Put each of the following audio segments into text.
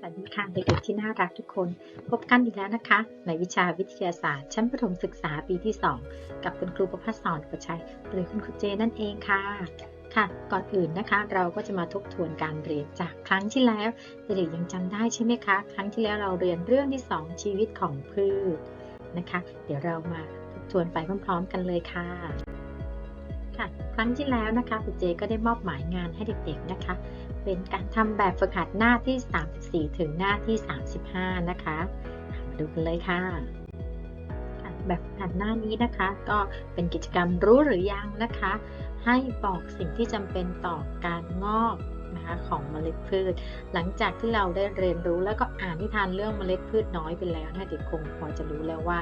สวัสดีค่ะเด็กๆที่น่ารักทุกคน พบกันอีกแล้วนะคะ ในวิชาวิทยาศาสตร์ ชั้นประถมศึกษาปีที่ 2 กับคุณครูประพัฒสอนประชัยหรือคุณครูเจนั่นเองค่ะค่ะ ก่อนอื่นนะคะเราก็จะมาทบทวนการเรียนจากครั้งที่แล้วเด็กๆยังจำได้ใช่ไหมคะ ครั้งที่แล้วเราเรียนเรื่องที่ 2 ชีวิตของพืช นะคะ เดี๋ยวเรามาทบทวนไปพร้อมๆ กันเลยค่ะค่ะ ครั้งที่แล้วนะคะครูเจก็ได้มอบหมายงานให้เด็กๆนะคะ เป็นการทำแบบฝึกหัดหน้าที่ 34 ถึงหน้าที่ 35 นะคะ มาดูกันเลยค่ะค่ะแบบฝึกหัดหน้านี้นะคะ ก็เป็นกิจกรรมรู้หรือยังนะคะ ให้บอกสิ่งที่จำเป็นต่อการงอก นะคะของเมล็ดพืช หลังจากที่เราได้เรียนรู้แล้วก็อ่านนิทานเรื่องเมล็ดพืชน้อยไปแล้วนะเด็กคงพอจะรู้แล้วว่า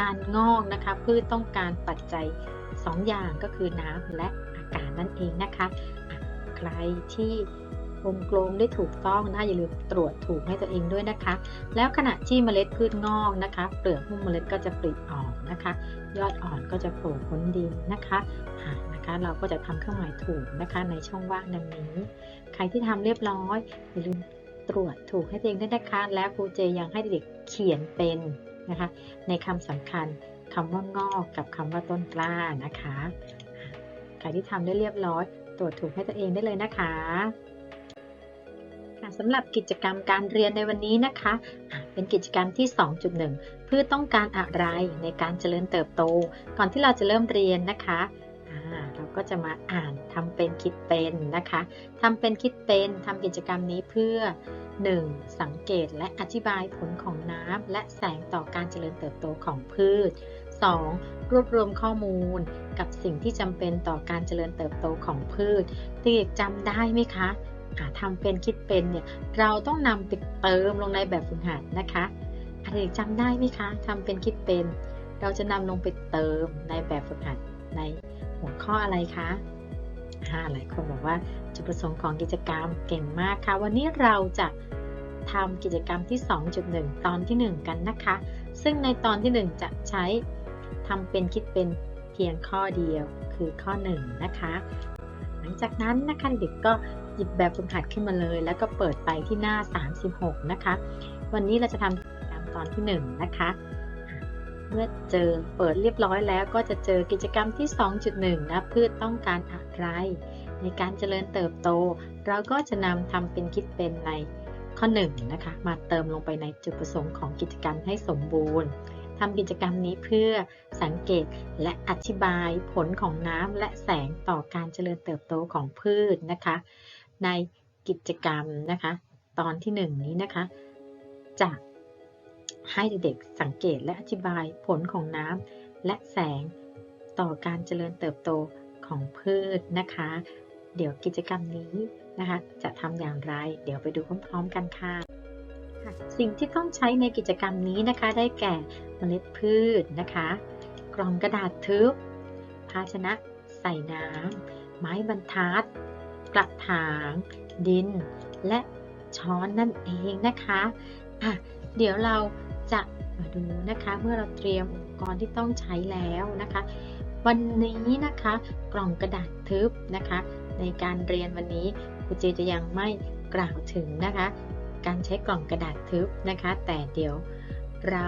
การงอกนะคะพืชต้องการปัจจัย 2 อย่างก็คือน้ำและอากาศนั่นเองนะคะ ใครที่ วงกลมได้ถูกต้องนะคะอย่าลืมตรวจถูกให้ตัวเองด้วยนะคะ แล้วขณะที่เมล็ดพืชงอกนะคะ เปลือกหุ้มเมล็ดก็จะปลิออกนะคะ ยอดอ่อนก็จะโผล่พ้นดินนะคะอะนะคะเราก็จะทำเครื่องหมายถูกนะคะในช่องว่างดังนี้ ใครที่ทำเรียบร้อยอย่าลืมตรวจถูกให้ตัวเองด้วยนะคะและครูเจยังให้เด็กเขียนเป็นนะคะ ในคำสำคัญคำว่างอกกับคำว่าต้นกล้านะคะ ใครที่ทำได้เรียบร้อย ตรวจถูกให้ตัวเองได้เลยนะคะ สำหรับกิจกรรมการเรียนในวันนี้นะคะ เป็นกิจกรรมที่ 2.1 เพืชต้องการอะไรในการเจริญเติบโต ก่อนที่เราจะเริ่มเรียนนะคะเราก็จะมาอ่านทำเป็นคิดเป็นนะคะทำเป็นคิดเป็นทำกิจกรรมนี้เพื่อ 1. สังเกตและอธิบายผลของน้ำและแสงต่อการเจริญเติบโตของพืช 2. รวบรวมข้อมูลกับสิ่งที่จำเป็นต่อการเจริญเติบโตของพืชเด็กจำได้ไหมคะ อ่าทำเป็นคิดเป็นเนี่ยเราต้องนำไปเติมลงในแบบฝึกหัดนะคะอะเด็กจำได้ไหมคะทำเป็นคิดเป็น เราจะนำลงไปเติมในแบบฝึกหัดในหัวข้ออะไรคะอ่าหลายคนบอกว่าจุดประสงค์ของกิจกรรมเก่งมากค่ะ วันนี้เราจะทำกิจกรรมที่ 2.1 ตอนที่ 1 กันนะคะ ซึ่งในตอนที่ 1 จะใช้ทำเป็นคิดเป็นเพียงข้อเดียวคือข้อ 1 นะคะ หลังจากนั้นนะคะเด็กก็ ยิบแบบฝึกหัดขึ้นมาเลย แล้วก็เปิดไปที่หน้า 36 นะคะ วันนี้เราจะทำกิจกรรมตอนที่ 1 นะคะ เมื่อเจอเปิดเรียบร้อยแล้วก็จะเจอกิจกรรมที่ 2.1 นะพืชต้องการอะไร ในการเจริญเติบโต เราก็จะนำทำเป็นคิดเป็นในข้อ 1 นะคะ มาเติมลงไปในจุดประสงค์ของกิจกรรมให้สมบูรณ์ทำกิจกรรมนี้เพื่อสังเกตและอธิบายผลของน้ำและแสงต่อการเจริญเติบโตของพืชนะคะ ในกิจกรรมนะคะ ตอนที่ 1 นี้นะคะ จะให้เด็กๆสังเกตและอธิบายผลของน้ำและแสงต่อการเจริญเติบโตของพืชนะคะ เดี๋ยวกิจกรรมนี้นะคะ จะทำอย่างไร เดี๋ยวไปดูพร้อมๆกันค่ะ สิ่งที่ต้องใช้ในกิจกรรมนี้นะคะ ได้แก่เมล็ดพืชนะคะ กล่องกระดาษทึบ ภาชนะใส่น้ำไม้บรรทัด กระถาง ดิน และช้อนนั่นเองนะคะอะเดี๋ยวเราจะมาดูนะคะเมื่อเราเตรียมอุปกรณ์ที่ต้องใช้แล้วนะคะ วันนี้นะคะกล่องกระดาษทึบนะคะ ในการเรียนวันนี้ครูเจจะยังไม่กล่าวถึงนะคะ การใช้กล่องกระดาษทึบนะคะ แต่เดี๋ยวเรา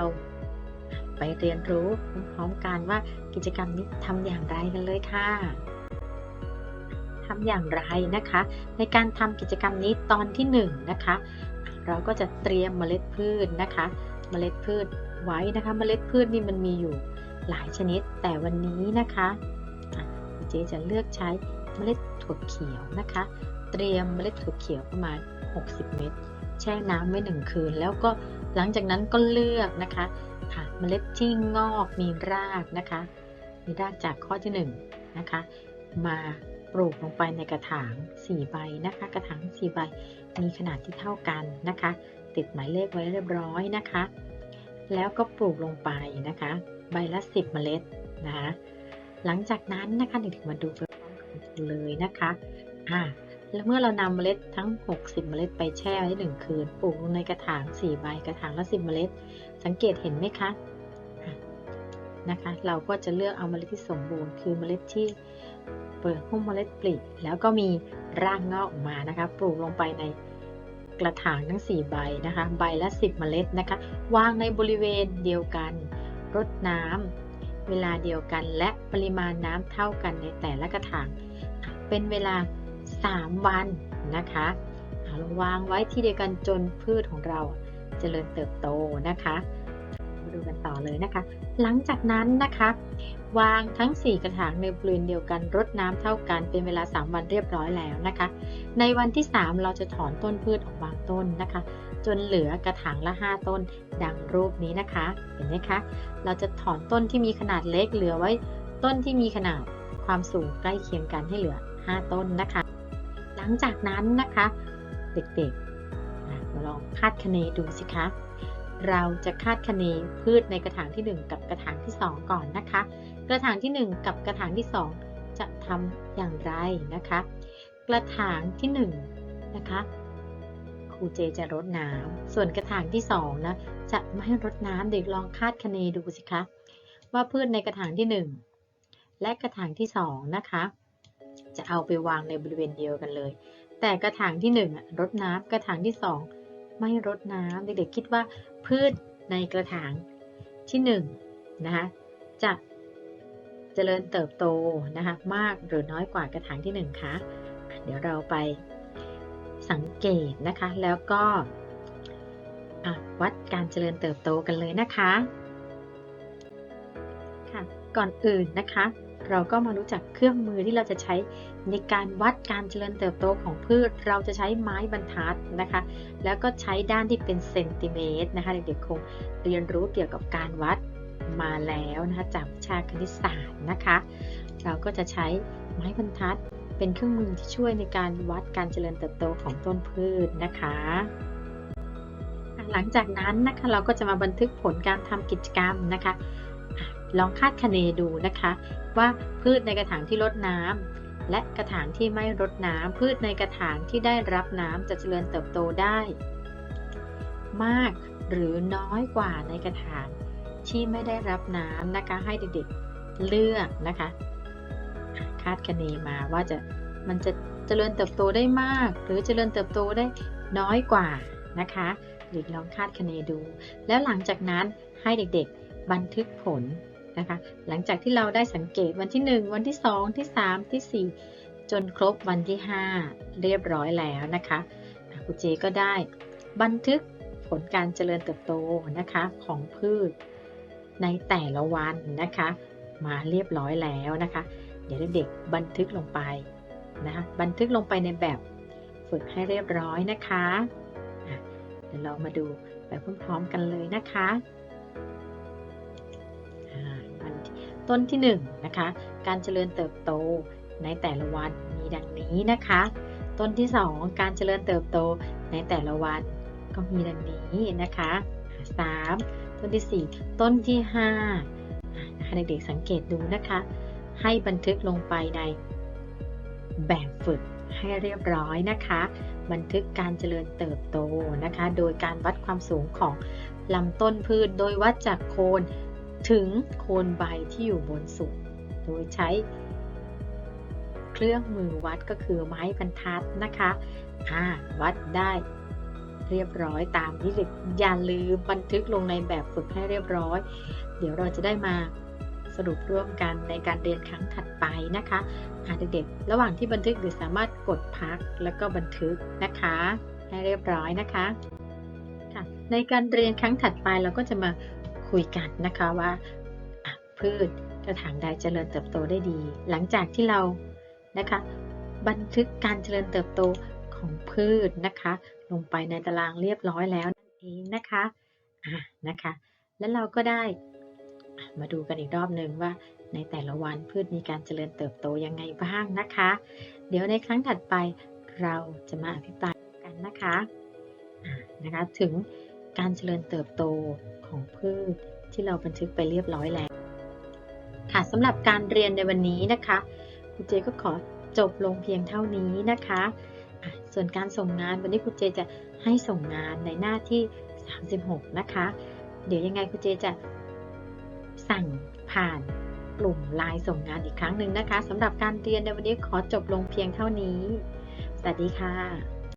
ไปเรียนรู้พร้อมๆกันว่ากิจกรรมนี้ทำอย่างไรกันเลยค่ะ ทำอย่างไรนะคะ ในการทำกิจกรรมนี้ตอนที่1นงนะคะ เราก็จะเตรียมเมล็ดพืชนะคะ เมล็ดพืชไว้นะคะ เมล็ดพืชนี่มันมีอยู่หลายชนิด แต่วันนี้นะคะอ่เจจะเลือกใช้เมล็ดถั่วเขียวนะคะ เตรียมเมล็ดถั่วเขียวประมาณ 60 เม็ดแช่น้ำไว้หนึ่งคืน แล้วก็หลังจากนั้นก็เลือกนะคะค่ะเมล็ดที่งอกมีรากนะคะ มีรากจากข้อที่1นงนะคะ มา ปลูกลงไปในกระถาง 4 ใบนะคะ กระถาง 4 ใบ มีขนาดที่เท่ากันนะคะ ติดหมายเลขไว้เรียบร้อยนะคะ แล้วก็ปลูกลงไปนะคะ ใบละ 10 เมล็ดนะคะหลังจากนั้นนะคะเด็กๆมาดูไปพร้อมกันเลยนะคะอ่าแล้วเมื่อเรานำเมล็ดทั้ง 60 เมล็ดไปแช่ไว้1คืน ปลูกลงในกระถาง 4 ใบ กระถางละ 10 เมล็ด สังเกตเห็นไหมคะอะนะคะ เราก็จะเลือกเอาเมล็ดที่สมบูรณ์ คือเมล็ดที่ เปิดหุ้มเมล็ดปลีแล้วก็มีรากงอกออกมานะคะ ปลูกลงไปในกระถางทั้ง 4 ใบนะคะ ใบละ 10 เมล็ดนะคะ วางในบริเวณเดียวกัน รดน้ำเวลาเดียวกันและปริมาณน้ำเท่ากันในแต่ละกระถาง เป็นเวลา 3 วันนะคะเอาเราวางไว้ที่เดียวกันจนพืชของเราเจริญเติบโตนะคะ ดูกันต่อเลยนะคะ หลังจากนั้นนะคะ วางทั้ง 4 กระถางในบริเวณเดียวกันรดน้ำเท่ากันเป็นเวลา 3 วันเรียบร้อยแล้วนะคะ ในวันที่ 3 เราจะถอนต้นพืชออกบางต้นนะคะ จนเหลือกระถางละ 5 ต้นดังรูปนี้นะคะ เห็นไหมคะ เราจะถอนต้นที่มีขนาดเล็กเหลือไว้ ต้นที่มีขนาดความสูงใกล้เคียงกันให้เหลือ 5 ต้นนะคะ หลังจากนั้นนะคะ เด็กๆมาลองคาดคะเนดูสิคะ เราจะคาดคะเนพืชในกระถางที่ 1 กับกระถางที่ 2 ก่อนนะคะ กระถางที่ 1 กับกระถางที่ 2 จะทำอย่างไรนะคะ กระถางที่1นะคะครูเจจะรดน้ำส่วนกระถางที่2นะจะไม่รดน้ำเด็กลองคาดคะเนดูสิคะว่าพืชในกระถางที่ 1 และกระถางที่2นะคะจะเอาไปวางในบริเวณเดียวกันเลย แต่กระถางที่1อะรดน้ำกระถางที่ 2 ไม่รดน้ำเด็กๆคิดว่าพืชในกระถางที่1นะคะจะเจริญเติบโตนะคะมากหรือน้อยกว่ากระถางที่ 1คะเดี๋ยวเราไปสังเกตนะคะแล้วก็วัดการเจริญเติบโตกันเลยนะคะค่ะก่อนอื่นนะคะ เราก็มารู้จักเครื่องมือที่เราจะใช้ในการวัดการเจริญเติบโตของพืช เราจะใช้ไม้บรรทัดนะคะ แล้วก็ใช้ด้านที่เป็นเซนติเมตรนะคะเด็กๆคงเรียนรู้เกี่ยวกับการวัดมาแล้วนะคะจากวิชาคณิตศาสตร์นะคะ เราก็จะใช้ไม้บรรทัดเป็นเครื่องมือที่ช่วยในการวัดการเจริญเติบโตของต้นพืชนะคะหลังจากนั้นนะคะเราก็จะมาบันทึกผลการทำกิจกรรมนะคะ ลองคาดคะเนดูนะคะ ว่าพืชในกระถางที่รดน้ำและกระถางที่ไม่รดน้ำพืชในกระถางที่ได้รับน้ำจะเจริญเติบโตได้ มากหรือน้อยกว่าในกระถางที่ไม่ได้รับน้ำนะคะให้เด็กๆเลือกนะคะ คาดคะเนมาว่าจะมันจะเจริญเติบโตได้มาก หรือเจริญเติบโตได้น้อยกว่านะคะเด็กลองคาดคะเนดู แล้วหลังจากนั้นให้เด็กๆ บันทึกผล นะคะ หลังจากที่เราได้สังเกตวันที่ 1 วันที่ 2 ที่ 3 ที่ 4 จนครบวันที่ 5 เรียบร้อยแล้วนะคะอะครูเจก็ได้บันทึกผลการเจริญเติบโตนะคะของพืชในแต่ละวันนะคะ มาเรียบร้อยแล้วนะคะ เดี๋ยวเด็กๆบันทึกลงไปนะคะบันทึกลงไปในแบบฝึกให้เรียบร้อยนะคะอะเดี๋ยวเรามาดูไปพร้อมๆกันเลยนะคะ ต้นที่1นงนะคะการเจริญเติบโตในแต่ละวันมีดังนี้นะคะ ต้นที่ 2 การเจริญเติบโตในแต่ละวันก็มีดังนี้นะคะ 3 ต้นที่ 4 ต้นที่5นะคะเด็กๆสังเกตดูนะคะ ให้บันทึกลงไปในแบบฝึกให้เรียบร้อยนะคะ บันทึกการเจริญเติบโตนะคะ โดยการวัดความสูงของลำต้นพืชโดยวัดจากโคน ถึงโคนใบที่อยู่บนสุด โดยใช้เครื่องมือวัดก็คือไม้บรรทัดนะคะอ่าวัดได้เรียบร้อยตามที่เด็กอย่าลืมบันทึกลงในแบบฝึกให้เรียบร้อย เดี๋ยวเราจะได้มาสรุปร่วมกันในการเรียนครั้งถัดไปนะคะอ่าเด็กๆ ระหว่างที่บันทึกหรือสามารถกดพักแล้วก็บันทึกนะคะ ให้เรียบร้อยนะคะค่ะในการเรียนครั้งถัดไปเราก็จะมา คุยกันนะคะว่าพืชกระถางใดเจริญเติบโตได้ดี หลังจากที่เรานะคะ บันทึกการเจริญเติบโตของพืชนะคะ ลงไปในตารางเรียบร้อยแล้วนั่นเองนะคะอะนะคะ แล้วเราก็ได้มาดูกันอีกรอบหนึ่งว่า ในแต่ละวันพืชมีการเจริญเติบโตยังไงบ้างนะคะ เดี๋ยวในครั้งถัดไปเราจะมาอภิปรายกันนะคะะนะคะ ถึงการเจริญเติบโต ของพืชที่เราบันทึกไปเรียบร้อยแล้ว ค่ะสำหรับการเรียนในวันนี้นะคะครูเจก็ขอจบลงเพียงเท่านี้นะคะ ส่วนการส่งงานวันนี้ครูเจจะให้ส่งงานในหน้าที่ 36 นะคะ เดี๋ยวยังไงครูเจจะสั่งผ่านกลุ่มไลน์ส่งงานอีกครั้งหนึ่งนะคะสำหรับการเรียนในวันนี้ขอจบลงเพียงเท่านี้ สวัสดีค่ะ